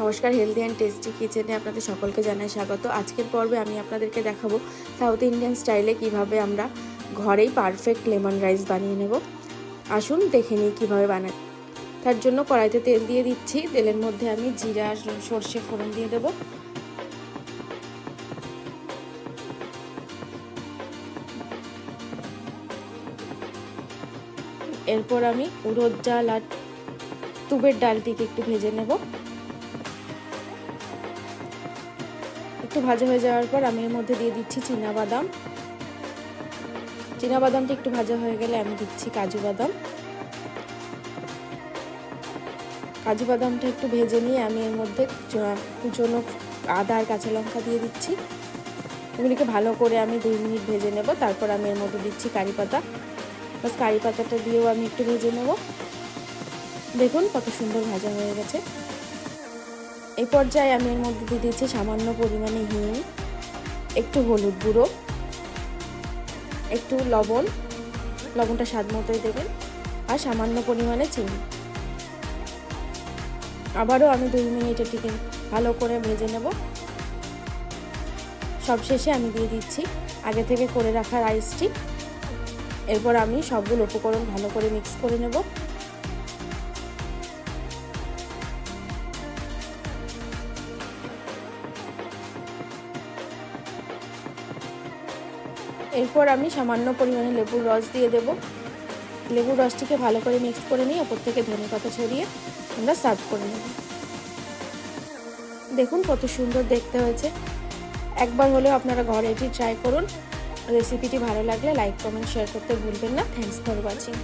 নমস্কার healthy and tasty কিচেনে আপনাদের সকলকে জানাই স্বাগত। আজকের পর্বে আমি আপনাদেরকে দেখাবো সাউথ ইন্ডিয়ান স্টাইলে কীভাবে আমরা ঘরেই পারফেক্ট লেমন রাইস বানিয়ে নেব। আসুন দেখে নিই কীভাবে বানাই। তার জন্য কড়াইতে তেল দিয়ে দিচ্ছি। তেলের মধ্যে আমি জিরা, সর্ষে, ফোড়ন দিয়ে দেবো। এরপর আমি উড়দ ডাল আর তুবের ডালটিকে একটু ভেজে নেব। একটু ভাজা হয়ে যাওয়ার পর আমি এর মধ্যে দিয়ে দিচ্ছি বাদাম। বাদামটা একটু ভাজা হয়ে গেলে আমি দিচ্ছি কাজু বাদাম। কাজু বাদামটা একটু ভেজে নিয়ে আমি এর মধ্যে কুচনো আদা আর কাঁচা লঙ্কা দিয়ে দিচ্ছি। এগুলিকে ভালো করে আমি দুই মিনিট ভেজে নেব, তারপর আমি এর মধ্যে দিচ্ছি কারি পাতা। বাস কারি পাতাটা দিয়েও আমি একটু ভেজে নেব। দেখুন কত সুন্দর ভাজা হয়ে গেছে। এই পর্যায়ে আমি এর মধ্যে দিয়ে দিচ্ছি সামান্য পরিমাণে হিং, একটু হলুদ গুঁড়ো, একটু লবণ, লবণটা স্বাদ মতোই দেবেন, আর সামান্য পরিমাণে চিনি। আবারও আমি দুই মিনিট এটিকে ভালো করে ভেজে নেব। সবশেষে আমি দিয়ে দিচ্ছি আগে থেকে করে রাখা রাইসটি এরপর আমি সবগুলো উপকরণ ভালো করে মিক্স করে নেব। এরপর আমি সামান্য পরিমাণে লেবুর রস দিয়ে দেব। লেবুর রসটিকে ভালো করে মিক্স করে নিয়ে ওপর থেকে ধনে পাতা ছড়িয়ে আমরা সার্ভ করে নেব। দেখুন কত সুন্দর দেখতে হয়েছে। একবার হলেও আপনারা ঘরে এটি ট্রাই করুন। রেসিপিটি ভালো লাগলে লাইক কমেন্ট শেয়ার করতে ভুলবেন না। Thanks for watching